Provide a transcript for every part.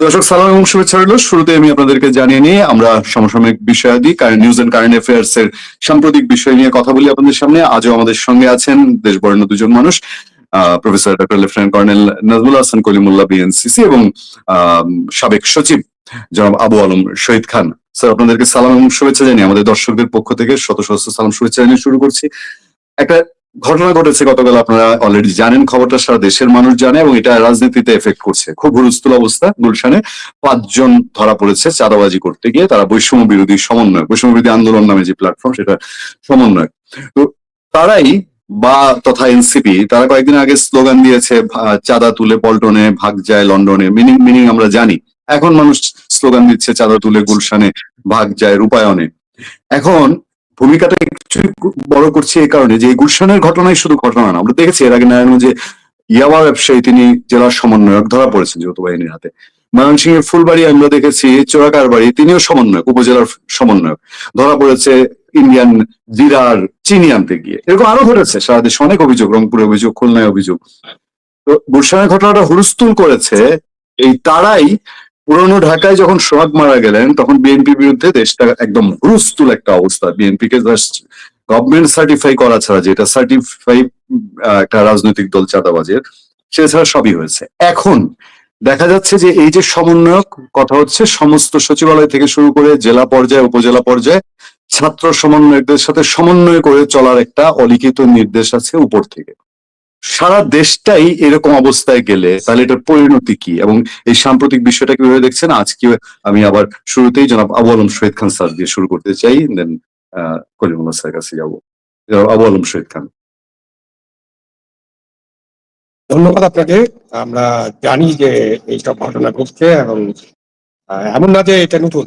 দর্শক, সালাম এবং শুভেচ্ছা রইল। শুরুতে আমি আপনাদেরকে জানিয়ে নিয়ে আমরা সমসাময়িক বিষয়াদি নিউজ এন্ড কারেন্ট অ্যাফেয়ার্স এর সাম্প্রতিক বিষয় নিয়ে কথা বলি আপনাদের সামনে। আজও আমাদের সঙ্গে আছেন দেশ বরেণ্য দুজন মানুষ professor doctor lieutenant colonel Nazmul Hasan Kalimullah, BNCC, এবং সাবেক সচিব জনাব আবু আলম শহীদ খান। স্যার, আপনাদেরকে সালাম এবং শুভেচ্ছা জানিয়ে আমাদের দর্শকদের পক্ষ থেকে শত সহস্র সালাম, শুভেচ্ছা জানিয়ে শুরু করছি। একটা ঘটনা ঘটেছে গতকাল, আপনারা অলরেডি জানেন, খবরটা সারা দেশের মানুষ জানে এবং এটা রাজনীতিতে এফেক্ট করছে। খুব হুলস্থুল অবস্থা গুলশানে। পাঁচজন ধরা পড়েছে চাঁদাবাজি করতে গিয়ে, তারা বৈষম্য বিরোধী সমন্বয় বৈষম্য বিরোধী আন্দোলন নামে যে প্ল্যাটফর্ম সেটা সমন্বয় তো তারাই বা তথা এনসিপি, তারা কয়েকদিন আগে স্লোগান দিয়েছে চাঁদা তুলে পল্টনে, ভাগ যায় লন্ডনে, মিনিং মিনিং আমরা জানি। এখন মানুষ স্লোগান দিচ্ছে, চাঁদা তুলে গুলশানে, ভাগ যায় রূপায়নে এখন ভূমিকাটা একটু বড় করছি এই কারণে যে গুলশানের ঘটনাই শুধু ঘটনা না। আমরা দেখেছি এর আগে নারায়ণগঞ্জে ইয়াবা ব্যবসায়ী তিনি জেলার সমন্বয়ক ধরা পড়েছেন যৌথ বাহিনীর হাতে। ময়মনসিংহ এর ফুলবাড়ি আমরা দেখেছি, চোরাকার বাড়ি, তিনিও সমন্বয়ক, উপজেলার সমন্বয়ক। ধরা পড়েছে ইন্ডিয়ান জিরার চিনি আনতে গিয়ে। এরকম আরও ঘটেছে, সারা দেশে অনেক অভিযোগ, রংপুরে অভিযোগ, খুলনায় অভিযোগ। তো গুলশানের ঘটনাটা হুলস্থুল করেছে এই তারাই পুরনো ঢাকায় যখন সোহাগ মারা গেলেন, তখন বিএনপির বিরুদ্ধে দেশটা একদম হুলস্থুল একটা অবস্থা। বিএনপি কে গভর্নমেন্ট সার্টিফাই করা ছাড়া, যেটা সার্টিফাই একটা রাজনৈতিক দল চাঁদাবাজের, সে ছাড়া সবই হয়েছে। এখন দেখা যাচ্ছে যে এই যে সমন্বয়ক, কথা হচ্ছে সমস্ত সচিবালয় থেকে শুরু করে জেলা পর্যায়ে, উপজেলা পর্যায়ে ছাত্র সমন্বয়কদের সাথে সমন্বয় করে চলার একটা অলিখিত নির্দেশ আছে উপর থেকে। সারা দেশটাই এরকম অবস্থায় গেলে তাহলে এটার পরিণতি কি? এবং এই সাম্প্রতিক বিষয়টা কীভাবে দেখছেন? আজকে আমি আবার শুরুতেই জনাব আবু আলম শহীদ খান স্যার দিয়ে শুরু করতে চাই দেন কলিমুল্লাহ স্যার কাছে যাব। জনাব আবু আলম শহীদ খান। ধন্যবাদ আপনাকে। আমরা জানি যে এইসব ঘটনা ঘটছে এবং এমন না যে এটা নতুন।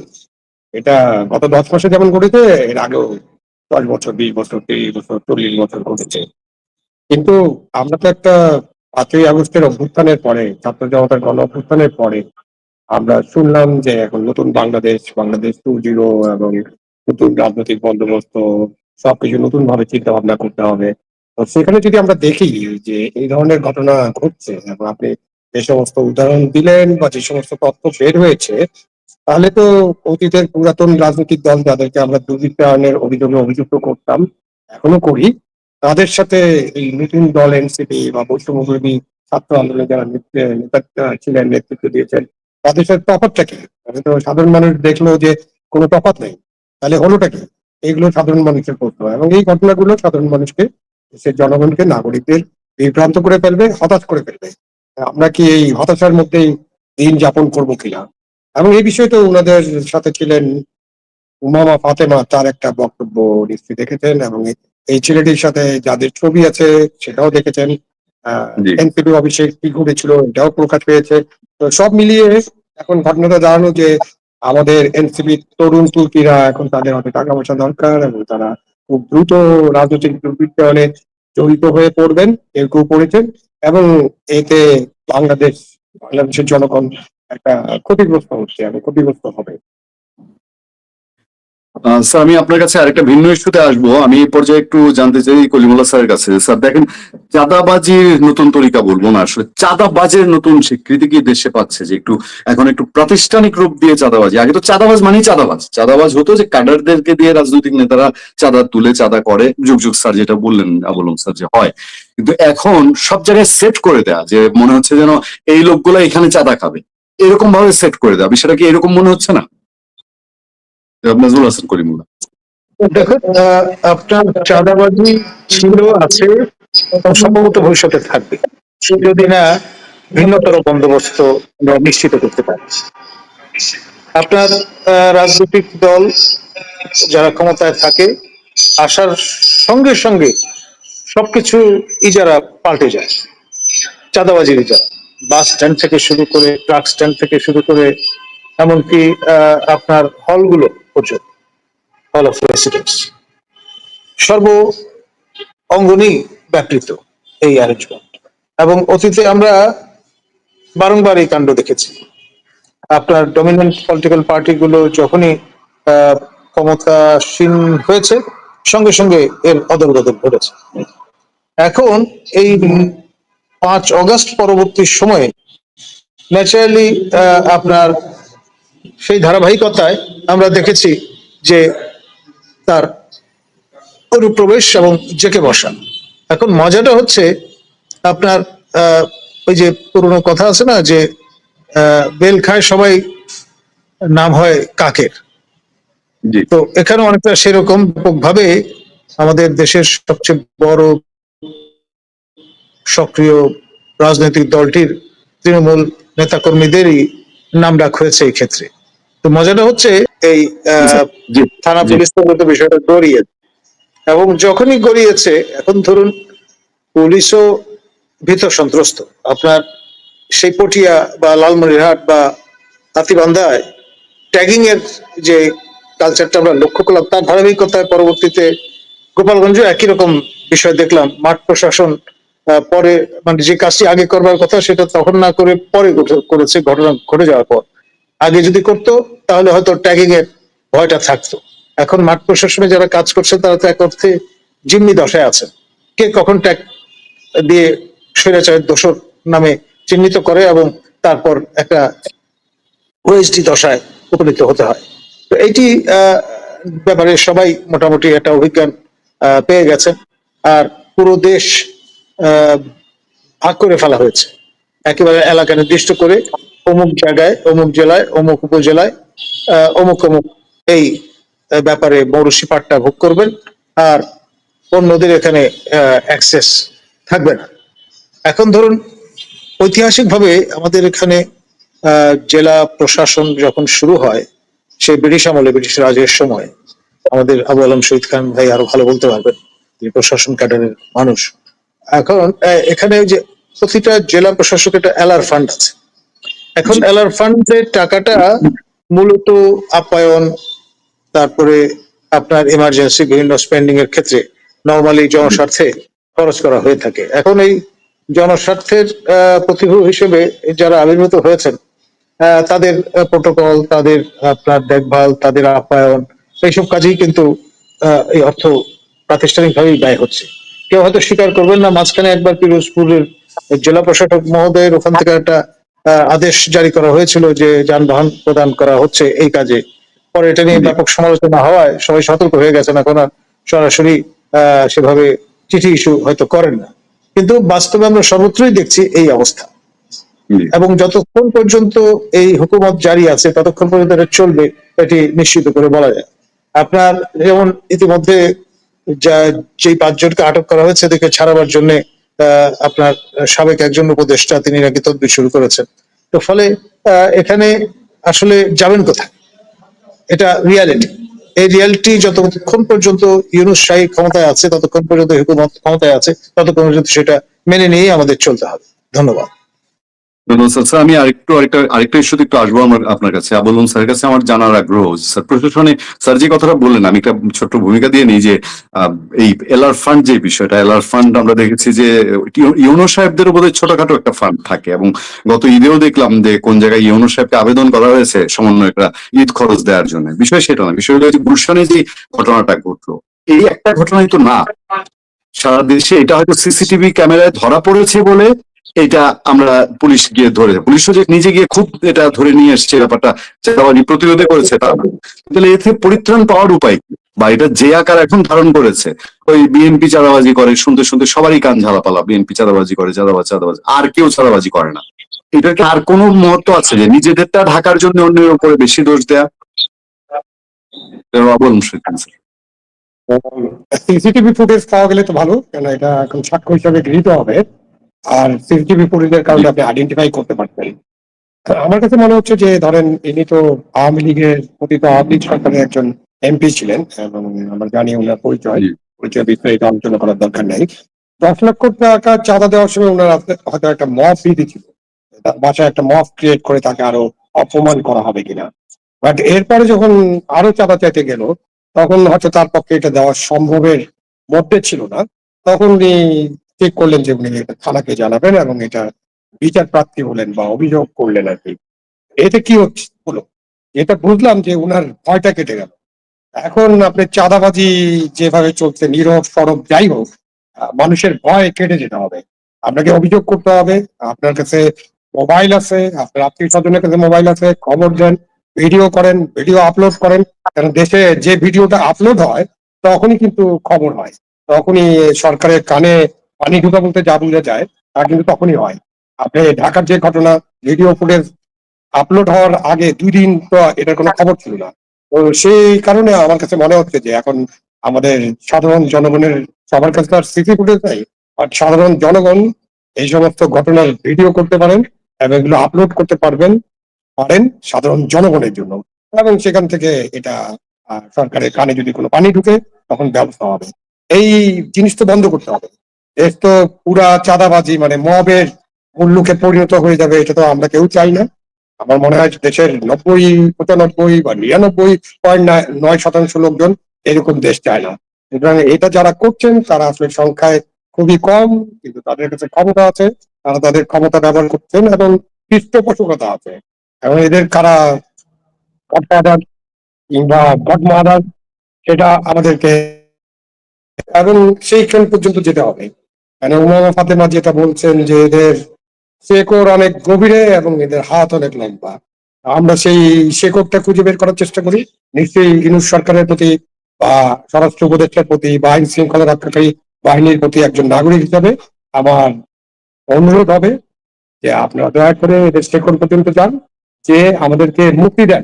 এটা গত দশ মাসে যেমন ঘটেছে, এর আগেও দশ বছর, বিশ বছর, তিরিশ বছর, চল্লিশ বছর ঘটেছে। কিন্তু আমরা তো একটা পাঁচই আগস্টের অভ্যুত্থানের পরে, ছাত্র জনতার গণ অভ্যুত্থানের পরে আমরা শুনলাম যে এখন নতুন বাংলাদেশ বাংলাদেশ টু জিরো এবং নতুন রাজনৈতিক বন্দোবস্ত, সবকিছু নতুন ভাবে চিন্তা ভাবনা করতে হবে। তো সেখানে যদি আমরা দেখি যে এই ধরনের ঘটনা ঘটছে, এবং আপনি যে সমস্ত উদাহরণ দিলেন বা যে সমস্ত তথ্য বের হয়েছে, তাহলে তো অতীতের পুরাতন রাজনৈতিক দল যাদেরকে আমরা দুর্বৃত্তায়নের অভিযোগে অভিযুক্ত করতাম, এখনও করি। তাদের সাথে এই নতুন দল, এনসিপি বা বৈষম্যবিরোধী ছাত্র আন্দোলনে যারা ছিলেন, নেতৃত্ব দিয়েছেন, তাদের সাথে তফাৎটা কি? তো সাধারণ মানুষ দেখল যে কোনো তফাৎ নেই। তাহলে হলোটা কি? এগুলো সাধারণ মানুষের প্রশ্ন। এবং এই ঘটনাগুলো সাধারণ মানুষকে সে জনগণকে, নাগরিকদের বিভ্রান্ত করে ফেলবে, হতাশ করে ফেলবে। আমরা কি এই হতাশার মধ্যেই দিন যাপন করব কিনা? এবং এই বিষয়ে তো ওনাদের সাথে ছিলেন উমামা ফাতেমা, তার একটা বক্তব্য নিশ্চয়ই দেখেছেন। এবং এই- ছেলেটির সাথে যাদের ছবি আছে সেটাও দেখেছেন। এনপিডি অফিসে কি ঘটেছিল এটাও প্রকাশ পেয়েছে তো সব মিলিয়ে এখন ঘটনাটা জানানো যে আমাদের এনসিপি তরুণ তুর্কিরা এখন তাদের হাতে টাকা পয়সা দরকার এবং তারা খুব দ্রুত রাজনৈতিক দুর্বৃত্তায়নে জড়িত হয়ে পড়বেন কেউ কেউ পড়েছেন এবং এতে বাংলাদেশ বাংলাদেশের জনগণ একটা ক্ষতিগ্রস্ত হচ্ছে এবং ক্ষতিগ্রস্ত হবে স্যার, আমি আপনার কাছে আরেকটা ভিন্ন ইস্যুতে আসব। আমি এই পর্যায়ে একটু জানতে চাই কলিমুল্লাহ স্যারের কাছে। স্যার, দেখেন, চাঁদাবাজির নতুন তরিকা বলব না আসলে। চাঁদাবাজের নতুন স্বীকৃতি কি দেশে পাচ্ছে? যে একটু, এখন একটু প্রাতিষ্ঠানিক রূপ দিয়ে চাঁদাবাজি। আগে তো চাঁদাবাজ মানেই চাঁদাবাজ। চাঁদাবাজ হতো যে ক্যাডারদেরকে দিয়ে রাজনৈতিক নেতারা চাঁদা তুলে, চাঁদা করে। যুগ যুগ স্যার যেটা বললেন আবুলম স্যার যে হয়। কিন্তু এখন সব জায়গায় সেট করে দেয়া, যে মনে হচ্ছে যেন এই লোকগুলো এখানে চাঁদা খাবে। এরকম ভাবে সেট করে দেওয়া বিষয়টা কি এরকম মনে হচ্ছে না? নাজমুল হাসান করিমুল্লাহ দেখুন আপনার চাঁদাবাজি ছিল, আছে সম্ভবত ভবিষ্যতে থাকবে। যদি না, ভিন্নতর বন্দোবস্ত নিশ্চিত করতে পারি। আপনার রাজনৈতিক দল যারা ক্ষমতায় থাকে, আসার সঙ্গে সঙ্গে সবকিছু ইজারা পাল্টে যায়। চাঁদাবাজির ইজারা। বাস স্ট্যান্ড থেকে শুরু করে, ট্রাক স্ট্যান্ড থেকে শুরু করে, এমনকি আপনার হলগুলো পর্যন্ত হল অফ রেসিডেন্স সর্ব অঙ্গনেই ব্যাপৃত এই অ্যারেঞ্জমেন্ট এবং অতীতে আমরা বারংবার এই কাণ্ড দেখেছি। আপনার ডমিনেন্ট পলিটিক্যাল পার্টিগুলো যখনই ক্ষমতাসীন হয়েছে, সঙ্গে সঙ্গে এর অদল বদল ঘটেছে। এখন এই পাঁচ অগস্ট পরবর্তী সময়ে ন্যাচারালি আপনার সেই ধারাবাহিকতায় আমরা দেখেছি যে তার অনুপ্রবেশ এবং জেকে বসা। এখন মজাটা হচ্ছে আপনার আহ, ওই যে পুরনো কথা আছে না যে আহ, বেল খায় সবাই নাম হয় কাকের। জি। তো এখানে অনেকটা সেরকম ভাবে আমাদের দেশের সবচেয়ে বড় সক্রিয় রাজনৈতিক দলটির তৃণমূল নেতাকর্মীদেরই নাম ডাক হয়েছে এই ক্ষেত্রে। তো মজাটা হচ্ছে এই থানা। পুলিশ তো বিষয়টা গড়িয়ে এবং যখনই গড়িয়েছে এখন ধরুন পুলিশও ভীত সন্ত্রস্ত। আপনার সেই পটিয়া বা লালমনিরহাট বা হাতিবান্ধায় ট্যাগিং এর যে কালচারটা আমরা লক্ষ্য করলাম তার ধারাবাহিকতায় পরবর্তীতে গোপালগঞ্জে একই রকম বিষয় দেখলাম। মাঠ প্রশাসন আহ, পরে মানে যে কাজটি আগে করবার কথা সেটা তখন না করে পরে করেছে ঘটনা ঘটে যাওয়ার পর। আগে যদি করতো, তাহলে হয়তো ট্যাগিং এর ভয়টা থাকতো। এখন মাঠ প্রশাসনে যারা কাজ করছে, তারা তো এক অর্থে জিম্মি দশায় আছে। কে কখন ট্যাগ দিয়ে স্বৈরাচারের দোষর নামে চিহ্নিত করে এবং তারপর একটা ওএসডি দশায় উপনীত হতে হয়। তো এইটি ব্যাপারে সবাই মোটামুটি একটা অভিজ্ঞান পেয়ে গেছে। আর পুরো দেশ ভাগ করে ফেলা হয়েছে। একেবারে এলাকা নির্দিষ্ট করে অমুক জায়গায়, অমুক জেলায়, অমুক উপজেলায় অমুক অমুক এই ব্যাপারে মৌরসি পাট্টা ভোগ করবেন আর অন্যদের এখানে অ্যাক্সেস থাকবে না। এখন ধরুন, ঐতিহাসিকভাবে আমাদের এখানে জেলা প্রশাসন যখন শুরু হয়, সেই ব্রিটিশ আমলে, ব্রিটিশ রাজের সময়, আমাদের আবু আলম শহীদ খান ভাই আরও ভালো বলতে পারবেন, তিনি প্রশাসন ক্যাডারের মানুষ। এখন এখানে যে প্রতিটা জেলা প্রশাসক একটা এলআর ফান্ড আছে। এখন এলআর ফান্ডের টাকাটা মূলত আপ্যায়ন তারপরে আপনার ইমার্জেন্সি বিভিন্ন স্পেন্ডিং এর ক্ষেত্রে নর্মালি জনস্বার্থে খরচ করা হয়ে থাকে। এখন এই জনস্বার্থের প্রতিভূ হিসেবে যারা আবির্ভূত হয়েছেন আহ, তাদের প্রোটোকল তাদের আপনার দেখভাল তাদের আপ্যায়ন এইসব কাজেই কিন্তু আহ, এই অর্থ প্রাতিষ্ঠানিকভাবেই ব্যয় হচ্ছে। কেউ হয়তো স্বীকার করবেন না মাঝখানে একবার পিরোজপুরের জেলা প্রশাসক মহোদয়ের ওখান থেকে একটা আদেশ জারি করা হয়েছিল যে যানবাহন প্রদান করা হচ্ছে এই কাজে। পরে এটা নিয়ে ব্যাপক সমালোচনা হওয়ায় সবাই সতর্ক হয়ে গেছেন এখন সরাসরি সেভাবে চিঠি ইস্যু হয়তো করেন না। কিন্তু বাস্তবে আমরা সর্বত্রই দেখছি এই অবস্থা। এবং যতক্ষণ পর্যন্ত এই হুকুমত জারি আছে ততক্ষণ পর্যন্ত এটা চলবে এটি নিশ্চিত করে বলা যায়। আপনার যেমন ইতিমধ্যে যা পাঁচজনকে আটক করা হয়েছে এদেরকে ছাড়াবার জন্য আপনার সাবেক একজন উপদেষ্টা, তিনি নাকি তদবির শুরু করেছেন। তো ফলে এখানে আসলে যাবেন কোথায়? এটা রিয়ালিটি এই রিয়ালিটি যতক্ষণ পর্যন্ত ইউনুস শাহী ক্ষমতায় আছে, ততক্ষণ পর্যন্ত হুকুমত ক্ষমতায় আছে, ততক্ষণ পর্যন্ত সেটা মেনে নিয়েই আমাদের চলতে হবে। ধন্যবাদ। স্যার স্যার, আমি আরেকটু, আরেকটা আরেকটা ইস্যুতে একটু আসব আমার আপনার কাছে। আবুলন স্যারের কাছে আমার জানার আগ্রহ স্যার, প্রশাসনে, স্যার যে কথাটা বললেন, আমি একটা ছোট্ট ভূমিকা দিয়ে নিই যে এই এলআর ফান্ড যে বিষয়টা এলআর ফান্ড আমরা দেখেছি যে ইউ- ইউনো সাহেবদের বোধহয় ছোটখাটো একটা ফান্ড থাকে এবং গত ঈদেও দেখলাম যে, কোন জায়গায় ইউনো সাহেবকে আবেদন করা হয়েছে সমন্বয়করা ঈদ খরচ দেওয়ার জন্য। বিষয় সেটা না, বিষয় হলো যে, গুলশানে যে ঘটনাটা ঘটলো, এই একটা ঘটনাই তো না। সারা দেশে এটা হয়তো সিসিটিভি ক্যামেরায় ধরা পড়েছে বলে এটা আমরা পুলিশ গিয়ে ধরে পুলিশও যে নিজে গিয়ে খুব এটা ধরে নিয়ে এসছে ব্যাপারটা চাঁদাবাজি প্রতিরোধে করেছে তা না তাহলে এতে পরিত্রাণ পাওয়ার উপায় কি? বা এটা যে আকার এখন ধারণ করেছে, ওই বিএনপি চাঁদাবাজি করে, শুনতে শুনতে সবারই কান ঝালাপালা, বিএনপি চাঁদাবাজি করে, চাঁদাবাজ, চাঁদাবাজি, আর কেউ চাঁদাবাজি করে না। এটার কি আর কোনো মহত্ব আছে যে নিজেদেরটা ঢাকার জন্য অন্যের উপরে বেশি দোষ দেয়া? বলুন সিসিটিভি ফুটেজ পাওয়া গেলে তো ভালো কেন এটা এখন সাক্ষ্য হিসাবে গৃহীত হবে। আর সিসিটিভি ফুটেজের কারণে আপনি আইডেন্টিফাই করতে পারতেন আমার কাছে মনে হচ্ছে যে ধরেন ইনি তো আওয়ামী লীগের অতীত আওয়ামী লীগ সরকারের একজন এমপি ছিলেন এবং আমরা জানি ওনার পরিচয়। পরিচয় বিস্তারিত আলোচনা করার দরকার নেই। দশ লক্ষ টাকা চাঁদা দেওয়ার সময় ওনার হয়তো একটা মফ দিতে ছিল। বাসায় একটা মফ ক্রিয়েট করে তাকে আরও অপমান করা হবে কিনা। বাট এরপরে যখন আরও চাঁদা চাইতে গেল তখন হয়তো তার পক্ষে এটা দেওয়া সম্ভবের মধ্যে ছিল না। তখন উনি ঠিক করলেন যে উনি এটা থানাকে জানাবেন এবং এটা বিচার প্রার্থী হলেন বা অভিযোগ করলেন আর কি। এতে কি হচ্ছে হলো এটা বুঝলাম যে উনার ভয়টা কেটে গেল। এখন আপনি চাঁদাবাজি যেভাবে চলছে, নীরব, সরব, যাই হোক মানুষের ভয় কেটে যেতে হবে। আপনাকে অভিযোগ করতে হবে, আপনার কাছে মোবাইল আছে, আপনার আত্মীয় স্বজনের কাছে মোবাইল আছে, খবর দেন, ভিডিও করেন, ভিডিও আপলোড করেন। কারণ দেশে যে ভিডিওটা আপলোড হয়, তখনই কিন্তু খবর হয়। তখনই সরকারের কানে পানি ঢুকা বলতে যা বোঝা যায়, তা কিন্তু তখনই হয়। আপনি ঢাকার যে ঘটনা ভিডিও ফুটেজ আপলোড হওয়ার আগে দুই দিন তো এটার কোনো খবর ছিল না। তো সেই কারণে আমার কাছে মনে হচ্ছে যে এখন আমাদের সাধারণ জনগণের, সবার কাছে আর স্মৃতি ফুটেজ নাই আর সাধারণ জনগণ এই সমস্ত ঘটনার ভিডিও করতে পারেন এবং এগুলো আপলোড করতে পারবেন, পারেন সাধারণ জনগণের জন্য। এবং সেখান থেকে এটা সরকারের কানে যদি কোনো পানি ঢুকে, তখন ব্যবস্থা হবে। এই জিনিস তো বন্ধ করতে হবে। দেশ তো পুরা চাঁদাবাজি মানে মবের মুল্লুকে পরিণত হয়ে যাবে, এটা তো আমরা কেউ চাই না। আমার মনে হয় দেশের নব্বই, পঁচানব্বই বা নিরানব্বই পয়েন্ট নয় শতাংশ লোকজন এরকম দেশ চায় না। সুতরাং এটা যারা করছেন, তারা আসলে সংখ্যায় খুবই কম, কিন্তু তাদের কাছে ক্ষমতা আছে, তারা তাদের ক্ষমতা ব্যবহার করছেন এবং পৃষ্ঠপোষকতা আছে। এবং এদের কারা গডফাদার কিংবা গডমাদার, সেটা আমাদেরকে এবং সেইখান পর্যন্ত যেতে হবে। মানে উমামা ফাতেমা যেটা বলছেন যে এদের শেকড় অনেক গভীরে এবং এদের হাত অনেক লম্বা। আমরা সেই শেকড়টা খুঁজে বের করার চেষ্টা করি। নিশ্চয়ই ইনুস সরকারের প্রতি বা স্বরাষ্ট্র উপদেষ্টার প্রতি বা আইন শৃঙ্খলা রক্ষাকারী বাহিনীর প্রতি একজন নাগরিক হিসাবে আমার অনুরোধ হবে যে আপনারা দয়া করে এদের শেকড় পর্যন্ত যান, যে আমাদেরকে মুক্তি দেন।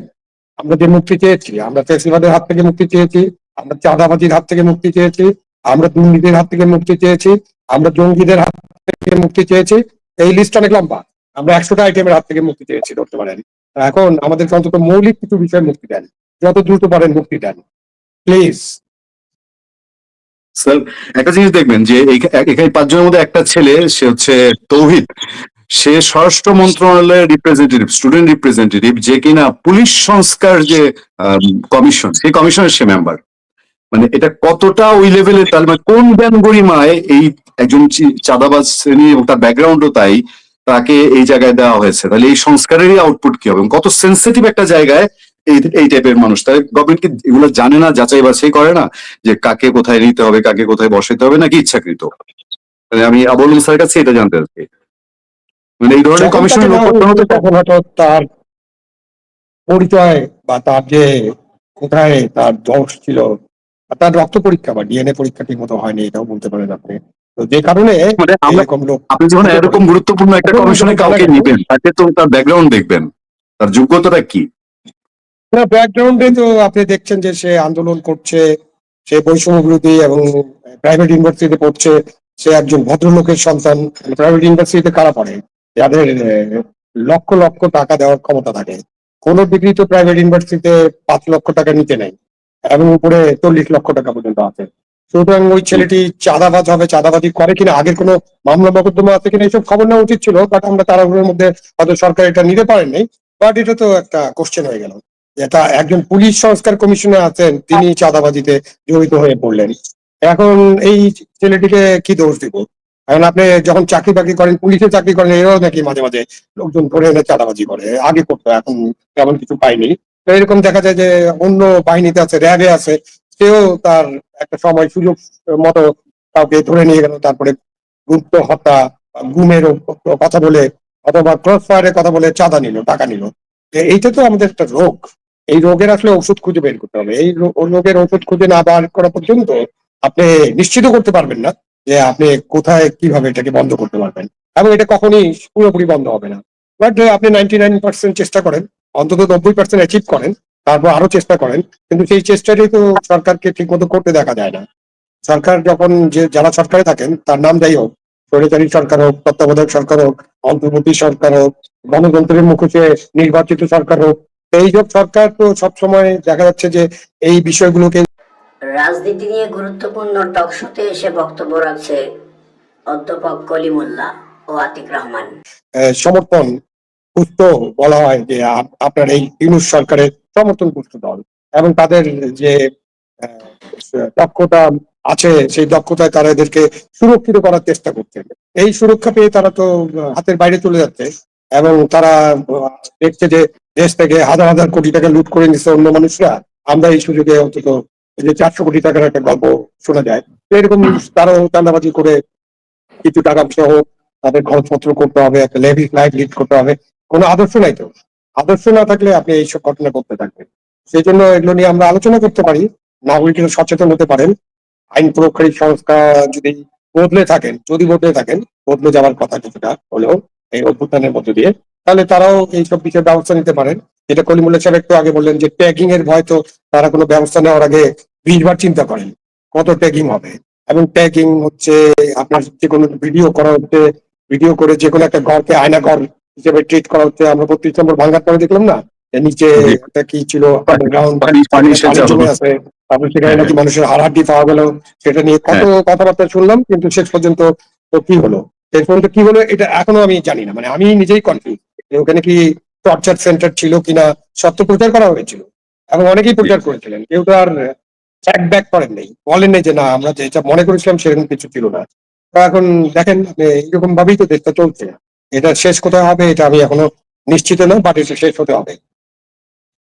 আমরা যে মুক্তি চেয়েছি, আমরা ফেসিবাদের হাত থেকে মুক্তি চেয়েছি, আমরা চাঁদাবাজির হাত থেকে মুক্তি চেয়েছি আমরা দুর্নীতির হাত থেকে মুক্তি চেয়েছি, আমরা জঙ্গিদের হাত থেকে মুক্তি চেয়েছি। এই লিস্ট অনেক লম্বা আমরা একশোটা আইটেমের হাত থেকে মুক্তি চেয়েছি, ধরতে পারেন। এখন আমাদেরকে অন্তত মৌলিক কিছু বিষয় মুক্তি দেন, যত দ্রুত পারেন মুক্তি দেন। প্লিজ স্যার একটা জিনিস দেখবেন যে এখানে পাঁচজনের মধ্যে একটা ছেলে, সে হচ্ছে তৌহিদ। সে স্বরাষ্ট্র মন্ত্রণালয়ের রিপ্রেজেন্টেটিভ স্টুডেন্ট রিপ্রেজেন্টেটিভ যে কিনা পুলিশ সংস্কার যে কমিশন সেই কমিশনের সে মেম্বার মানে এটা কতটা ওই লেভেলের তাহলে মানে কোন জ্ঞান গরিমায় এই একজন চাঁদাবাজ শ্রেণি এবং তার ব্যাকগ্রাউন্ডও তাই তাকে এই জায়গায় দেওয়া হয়েছে। তাহলে এই সংস্কারেরই আউটপুট কি হবে? কত সেন্সিটিভ একটা জায়গায় এই এই টাইপের মানুষ। তাহলে গভর্নমেন্ট কি এগুলো জানে না যাচাই বাছাই করে না যে কাকে কোথায় নিতে হবে কাকে কোথায় বসাতে হবে নাকি ইচ্ছাকৃত? মানে আমি আবুল স্যারের কাছে এটা জানতে চাচ্ছি মানে এই ধরনের হয়তো তার পরিচয় বা তার যে কোথায় তার দোষ ছিল বা তার রক্ত পরীক্ষা বা ডিএনএ পরীক্ষা ঠিক মতো হয়নি এটাও বলতে পারেন আপনি। তো যে কারণে মানে আপনি যখন এরকম গুরুত্বপূর্ণ একটা কমিশনে কাউকে নিবেন তাকে তো তার ব্যাকগ্রাউন্ড দেখবেন। তার যোগ্যতাটা কি? না ব্যাকগ্রাউন্ডে তো আপনি দেখছেন যে সে আন্দোলন করছে সে বৈষম্য বিরোধী এবং প্রাইভেট ইউনিভার্সিটিতে পড়ছে সে একজন ভদ্রলোকের সন্তান প্রাইভেট ইউনিভার্সিটিতে কারা পড়ে? যাদের লক্ষ লক্ষ টাকা দেওয়ার ক্ষমতা থাকে। কোন ডিগ্রি তো প্রাইভেট ইউনিভার্সিটিতে পাঁচ লক্ষ টাকা নিতে নেই। এবং উপরে চল্লিশ লক্ষ টাকা পর্যন্ত আছে। সুতরাং ওই ছেলেটি চাঁদাবাজ হবে, চাঁদাবাজি করে কিনা, আগের কোনো মামলা মোকদ্দমা আছে কিনা এইসব খবর নেওয়া উচিত ছিল বাট আমরা তাড়াহুড়োর মধ্যে হয়তো সরকার এটা নিতে পারেননি বাট এটা তো একটা কোশ্চেন হয়ে গেল এটা একজন পুলিশ সংস্কার কমিশনে আছেন, তিনি চাঁদাবাজিতে জড়িত হয়ে পড়লেন। এখন এই ছেলেটিকে কি দোষ দিব? কারণ আপনি যখন চাকরি বাকরি করেন, পুলিশে চাকরি করেন, এরাও নাকি মাঝে মাঝে লোকজন ধরে এনে চাঁদাবাজি করে, আগে করতো, এখন তেমন কিছু পাইনি এরকম দেখা যায় যে অন্য বাহিনীতে আছে, র্যাবে আছে, সেও তার একটা সময় সুযোগ মতো কাউকে ধরে নিয়ে গেল, তারপরে গুপ্ত হত্যা গুমের কথা বলে অথবা ক্রস ফায়ারের কথা বলে চাঁদা নিল, টাকা নিল। এইটা তো আমাদের একটা রোগ। এই রোগের আসলে ওষুধ খুঁজে বের করতে হবে। এই রোগের ওষুধ খুঁজে না বার করা পর্যন্ত আপনি নিশ্চিত করতে পারবেন না যে আপনি কোথায় কীভাবে এটাকে বন্ধ করতে পারবেন। এবং এটা কখনই পুরোপুরি বন্ধ হবে না। বাট আপনি নাইনটি নাইন পার্সেন্ট চেষ্টা করেন অন্তত নব্বই পার্সেন্ট অ্যাচিভ করেন তারপর আরও চেষ্টা করেন কিন্তু সেই চেষ্টাটাই তো সরকারকে ঠিক মতো করতে দেখা যায় না। সরকার যখন যে যারা সরকারে থাকেন তার নাম যাই হোক স্বৈরাচারী সরকার হোক তত্ত্বাবধায়ক সরকার হোক অন্তর্বর্তী সরকার হোক গণতন্ত্রের মুখোশে নির্বাচিত সরকার হোক এই এইসব সরকার তো সবসময় দেখা যাচ্ছে যে এই বিষয়গুলোকে রাজনীতি নিয়ে গুরুত্বপূর্ণ টক শোতে এসে বক্তব্য রাখছে অধ্যাপক কলিমুল্লাহ ও আতিক রহমান। সমর্থন পুষ্ট বলা হয় যে আপ- আপনার এই ইউনুস সরকারের সমর্থন পুষ্ট দল। এবং তাদের যে দক্ষতা আছে, সেই দক্ষতায় তারা এদেরকে সুরক্ষিত করার চেষ্টা করছে। এই সুরক্ষা পেয়ে তারা তো হাতের বাইরে চলে যাচ্ছে। এবং তারা দেখছে যে দেশ থেকে হাজার হাজার কোটি টাকা লুট করে নিচ্ছে অন্য মানুষরা। আমরা এই সুযোগে অন্তত যে চারশো কোটি টাকার একটা গল্প শোনা যায়। এরকম তারাও চাঁদাবাজি করে কিছু টাকা পয়সা হোক তাদের খরচপত্র করতে হবে, একটা লেভি লাইফ লিড করতে হবে। কোনো আদর্শ নাই তো। আদর্শ না থাকলে আপনি এইসব ঘটনা করতে থাকবেন। সেই জন্য এগুলো নিয়ে আমরা আলোচনা করতে পারি। নাগরিকরা সচেতন হতে পারেন। আইন প্রয়োগকারী সংস্থা যদি বদলে থাকেন, যদি বদলে থাকেন, বদলে যাওয়ার কথা কিছুটা হলেও এই অভ্যুত্থানের মধ্য দিয়ে, তাহলে তারাও এইসব বিষয়ে ব্যবস্থা নিতে পারেন। যেটা কলিমুল্লাহ সাহেব একটু আগে বললেন যে ট্যাগিং এর ভয় তো তারা কোনো ব্যবস্থা নেওয়ার আগে বিশবার চিন্তা করেন, কত ট্যাগিং হবে? এবং ট্যাগিং হচ্ছে আপনার যে কোনো ভিডিও করা হচ্ছে ভিডিও করে যে কোনো একটা ঘরকে আয়না ঘর হিসেবে ট্রিট করা হচ্ছে। আমরা বত্রিশ নম্বর ভাঙ্গার পরে দেখলাম না? নিচে একটা কি ছিল? আন্ডারগ্রাউন্ড আছে তারপর সেখানে নাকি মানুষের হাড়হাড্ডি পাওয়া গেল। সেটা নিয়ে কত কথাবার্তা শুনলাম কিন্তু শেষ পর্যন্ত তো কি হলো? শেষ পর্যন্ত কি হলো এটা এখনও আমি জানি না। মানে আমি নিজেই কনফিউজ ওখানে কি টর্চার সেন্টার ছিল কিনা সত্য প্রচার করা হয়েছিল। এবং অনেকেই প্রচার করেছিলেন। কেউ তো আর ট্র্যাক ব্যাক করেন নাই। বলেন নাই যে না আমরা যেটা মনে করেছিলাম সেরকম কিছু ছিল না। তো এখন দেখেন এইরকম ভাবেই তো দেশটা চলছে। এটা শেষ কোথায় হবে এটা আমি এখনও নিশ্চিত নয় বাট এটা শেষ হতে হবে।